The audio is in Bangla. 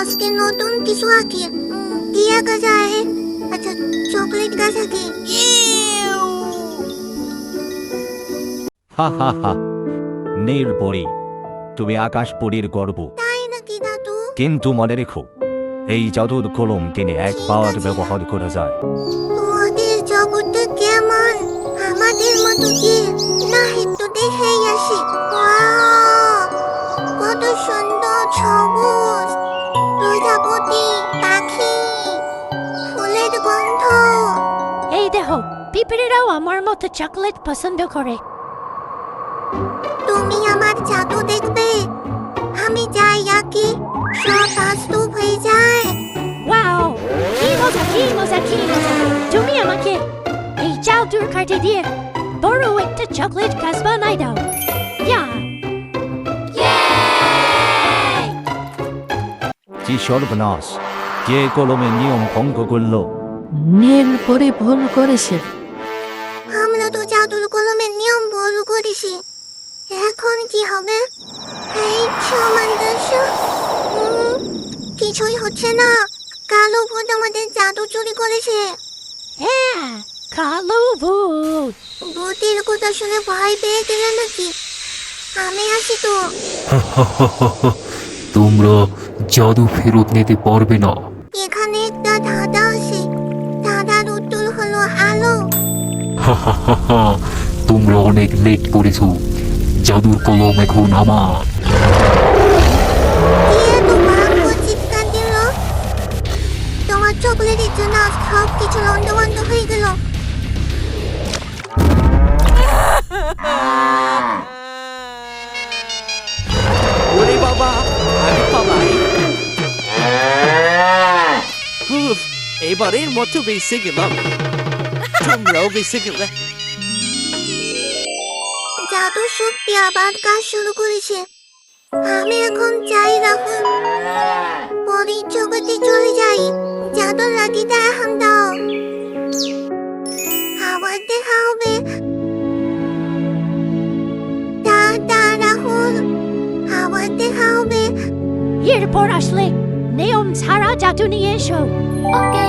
আজকে নতুন কিছু আঁকি। কি আঁকা যায়। আচ্ছা চকলেট গাছ আঁকি। হা হা হা। নীল পরি তুমি আকাশ পরীর গর্ব। তাই নাকি দাদু? কিন্তু মনে রেখো এই জাদুর কলম কিনে একবার ব্যবহার করা যায়। ওদের জগৎটা কেমন আমাদের মতো কি? না একটু পিঁপড়েরাও আমার মতো চকলেট পছন্দ করে। তুমি আমার জাদু দেখবে। আমি যাই আঁকি সব বাস্তব হয়ে যায়। ওয়াও! কি মজা কি মজা কি মজা। তুমি আমাকে এই জাদুর কাঠি দিয়ে বড় একটা চকলেট গাছ বানাই দাও। ইয়া! কি সর্বনাশ। কে কলমের নিয়ম ভঙ্গ করল? নীল পরে ভুল করেছে। আমরা তো জাদুর কলমের নিয়ম ভুল করেছি। এখন কি হবে? এই সামঞ্জস্য কিছুই হচ্ছে না। কালো ভূত আমাদের জাদু চুরি করেছে। হ্যাঁ কালো ভূত। ভূতের কথা শুনে ভয় পেয়ে গেলে নাকি? আমি আসি তো। তোমরা জাদু ফেরত নিতে পারবে না। তোমরা অনেক লেট করেছ। জাদুর কলম এখন আমার। কি এত ভাগ্য চিৎকার দিল? তোমার চকলেটের জন্য আজ সব কিছু লন্ডভন্ড হয়ে গেল। ওরে বাবা আমি পালাই। এবারের মতো বেঁচে গেলাম। তোমরাও বেঁচে গেলে জাদু শক্তি আবার কাজ শুরু করেছে আমি এখন চাই রাহুল পরের জগতে চলে যাই জাদুর লাঠিটা এখন দাও আবার দেখা হবে টাটা রাহুল আবার দেখা হবে এরপর আসলে নিয়ম ছাড়া জাদু নিয়ে এসো ওকে